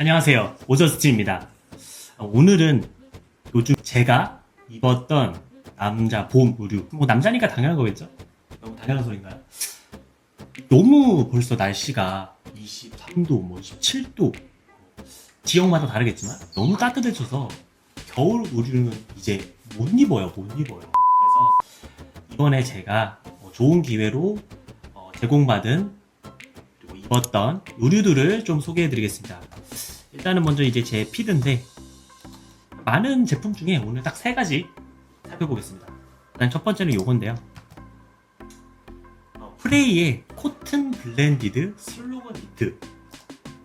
안녕하세요. 오저스티입니다. 어, 오늘은 요즘 제가 입었던 남자 봄 의류. 뭐 남자니까 당연한 거겠죠? 너무 당연한 소린가요? 너무 벌써 날씨가 23도, 뭐 17도, 지역마다 다르겠지만 너무 따뜻해져서 겨울 의류는 이제 못 입어요, 못 입어요. 그래서 이번에 제가 어, 좋은 기회로 어, 제공받은 그리고 입었던 의류들을 좀 소개해드리겠습니다. 일단은 먼저 이제 제 피드인데 많은 제품 중에 오늘 딱 세 가지 살펴보겠습니다. 일단 첫 번째는 요건데요. 어, 프레이의 코튼 블렌디드 슬로건 니트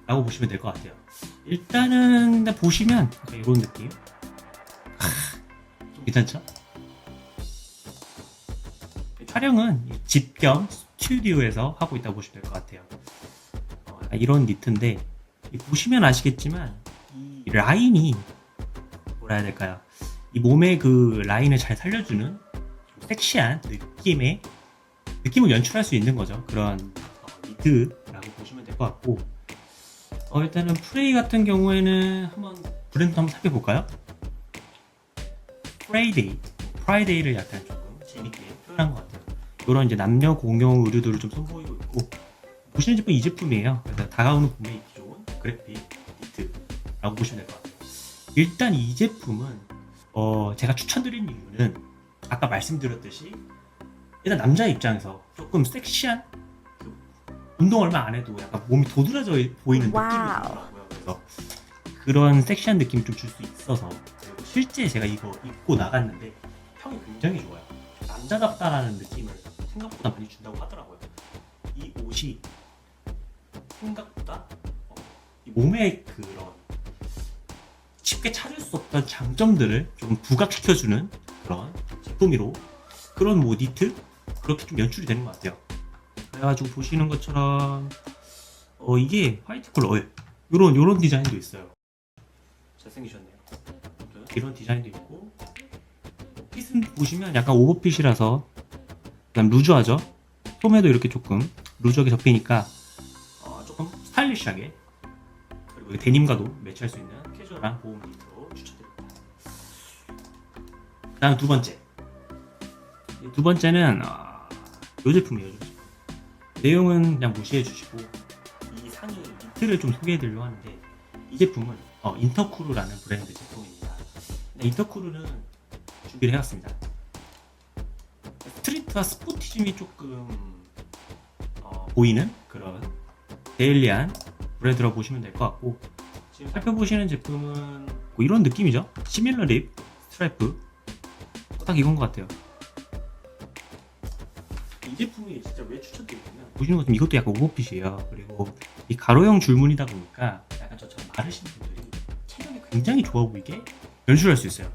라고 보시면 될 것 같아요. 일단은 보시면 이런 느낌. 하, 좀 괜찮죠? 촬영은 집 겸 스튜디오에서 하고 있다고 보시면 될 것 같아요. 어, 이런 니트인데 이 보시면 아시겠지만 이 라인이 뭐라 해야 될까요? 이 몸의 그 라인을 잘 살려주는 좀 섹시한 느낌의 느낌을 연출할 수 있는 거죠. 그런 어, 니트라고 보시면 될 것 같고 어, 일단은 프레이 같은 경우에는 한번 브랜드 한번 살펴볼까요? 프라이데이, 프라이데이를 약간 조금 재밌게 표현한 것 같아요. 이런 이제 남녀 공용 의류들을 좀 선보이고 있고 보시는 제품 이 제품이에요. 그래서 다가오는 좋은 그래픽 니트라고 보시면 될 것 같아요. 일단 이 제품은 어, 제가 추천드린 이유는 아까 말씀드렸듯이 일단 남자 입장에서 조금 섹시한 그 운동 얼마 안 해도 약간 몸이 도드라져 보이는 느낌이 와우. 들더라고요. 그래서 그런 섹시한 느낌을 좀줄 수 있어서 실제 제가 이거 입고 나갔는데 평이 굉장히 좋아요. 남자답다라는 느낌을 생각보다 많이 준다고 하더라고요. 이 옷이 이 몸의 그런 쉽게 찾을 수 없던 장점들을 좀 부각시켜주는 그런 제품이로 그런 뭐 니트 그렇게 좀 연출이 되는 것 같아요. 그래가지고 보시는 것처럼 어 이게 화이트 컬러 이런 이런 디자인도 있어요. 잘생기셨네요. 이런 디자인도 있고 핏은 보시면 약간 오버핏이라서 그다음 루즈하죠. 소매도 이렇게 조금 루즈하게 접히니까 어, 조금 스타일리시하게 이 데님과도 매치할 수 있는 캐주얼한 보험 니트로 추천드립니다. 다음 두 번째. 이두 번째는 어, 이 제품이에요. 이 제품. 내용은 그냥 무시해 주시고 이 상의 니트를 좀 소개해 드리려고 하는데 이 제품은 어, 인터쿠르라는 브랜드 제품입니다. 근데 인터쿠르는 준비를 해왔습니다. 스트리트와 스포티즘이 조금 어, 보이는 그런 데일리한 브랜드라고 보시면 될 것 같고 지금 살펴보시는 제품은 뭐 이런 느낌이죠. 시밀러 립 스트라이프 딱 이건 것 같아요. 이 제품이 진짜 왜 추천드리냐면 보시는 것처럼 이것도 약간 오버핏이에요. 그리고 이 가로형 줄무늬다 보니까 약간 저처럼 마르신 분들이 체력이 굉장히 좋아 보이게 연출할 수 있어요.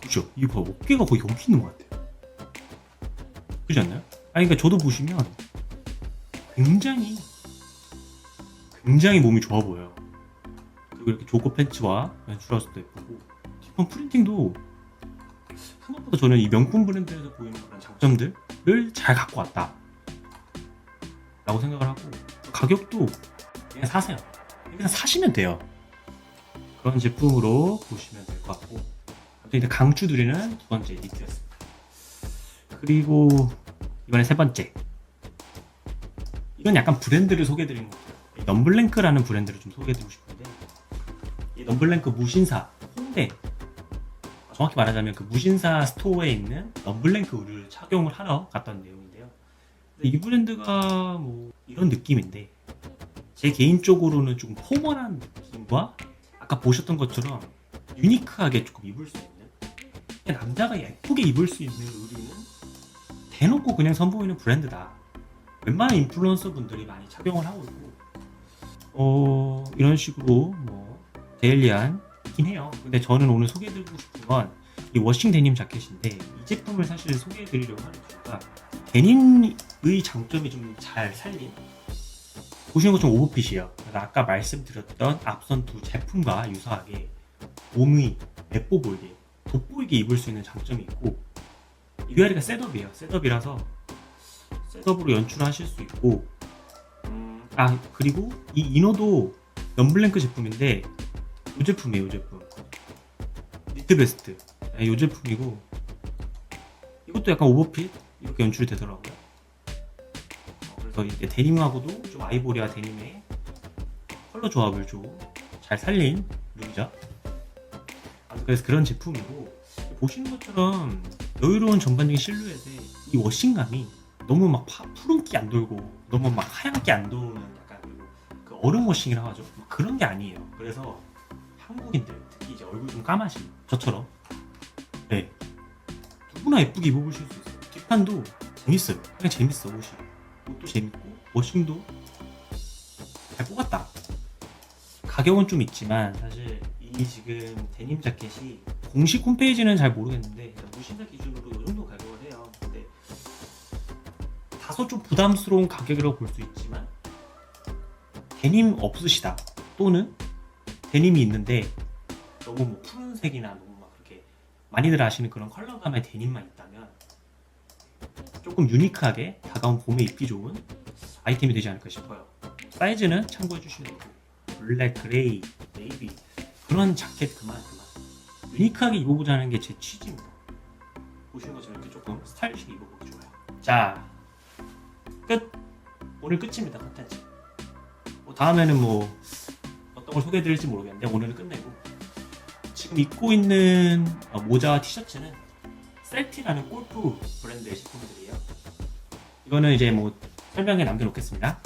그죠? 이거 봐 어깨가 거의 여기 있는 것 같아요. 그렇지 않나요? 아니 그러니까 저도 보시면 굉장히 굉장히 몸이 좋아 보여요. 그리고 이렇게 조거 팬츠와 연출할 수도 예쁘고 뒷판 프린팅도 생각보다 저는 이 명품 브랜드에서 보이는 그런 장점들을 잘 갖고 왔다. 라고 생각을 하고 가격도 그냥 사세요. 그냥 사시면 돼요. 그런 제품으로 보시면 될 것 같고 이제 강추드리는 두 번째 니트였습니다. 그리고 이번에 세 번째 이건 약간 브랜드를 소개해드리는 거예요. 이 넘블랭크라는 브랜드를 좀 소개해드리고 싶은데 이 넘블랭크 무신사 홍대 정확히 말하자면 그 무신사 스토어에 있는 넘블랭크 의류를 착용을 하러 갔던 내용인데요. 이 브랜드가 뭐 이런 느낌인데 제 개인적으로는 좀 포멀한 느낌과 아까 보셨던 것처럼 유니크하게 조금 입을 수 있는 남자가 예쁘게 입을 수 있는 의류는 대놓고 그냥 선보이는 브랜드다. 웬만한 인플루언서 분들이 많이 착용을 하고 있고 어 이런 식으로 뭐 데일리한이긴 해요. 근데 저는 오늘 소개해드리고 싶은 건 이 워싱 데님 자켓인데 이 제품을 사실 소개해드리려고 하는 이유가 데님의 장점이 좀 잘 살린 보시는 것처럼 오버핏이에요. 그래서 아까 말씀드렸던 앞선 두 제품과 유사하게 몸이 예뻐 보이게 돋보이게 입을 수 있는 장점이 있고 이 위아래가 셋업이에요. 셋업이라서 셋업으로 연출하실 수 있고 음, 아 그리고 이 이너도 연블랭크 제품인데 이 제품이에요 이 제품. 니트 베스트. 네, 이 제품이고 이것도 약간 오버핏 이렇게 연출이 되더라고요. 어, 그래서 이게 데님하고도 좀 아이보리와 데님의 컬러 조합을 좀 잘 살린 룩이죠. 그래서 그런 제품이고 보시는 것처럼 여유로운 전반적인 실루엣에 이 워싱감이 너무 막 파- 푸른기 안 돌고 너무 막 하얀기 안 도는 약간 그, 그 얼음 워싱이라고 하죠. 막 그런 게 아니에요. 그래서 한국인들 특히 이제 얼굴 좀 까마신 저처럼 네. 누구나 예쁘게 입어보실 수 있어요. 뒷판도 재밌어요. 그냥 재밌어 옷이. 옷도 재밌고 워싱도 잘 뽑았다. 가격은 좀 있지만 사실 이 지금 데님 자켓이 공식 홈페이지는 잘 모르겠는데 다소 좀 부담스러운 가격이라고 볼 수 있지만 데님 없으시다 또는 데님이 있는데 너무 뭐 푸른색이나 너무 막 그렇게 많이들 아시는 그런 컬러감의 데님만 있다면 조금 유니크하게 다가온 봄에 입기 좋은 아이템이 되지 않을까 싶어요. 사이즈는 참고해 주시면 되고 블랙, 그레이, 네이비 그런 자켓 그만 그만. 유니크하게 입어보자는 게 제 취지입니다. 보시는 것처럼 이렇게 조금 스타일리시하게 입어보기 좋아요. 자 끝! 오늘 끝입니다 컨텐츠. 뭐 다음에는 뭐 어떤 걸 소개해드릴지 모르겠는데 오늘은 끝내고. 지금 입고 있는 어, 모자와 티셔츠는 셀티라는 골프 브랜드의 제품들이에요. 이거는 이제 뭐 설명에 남겨놓겠습니다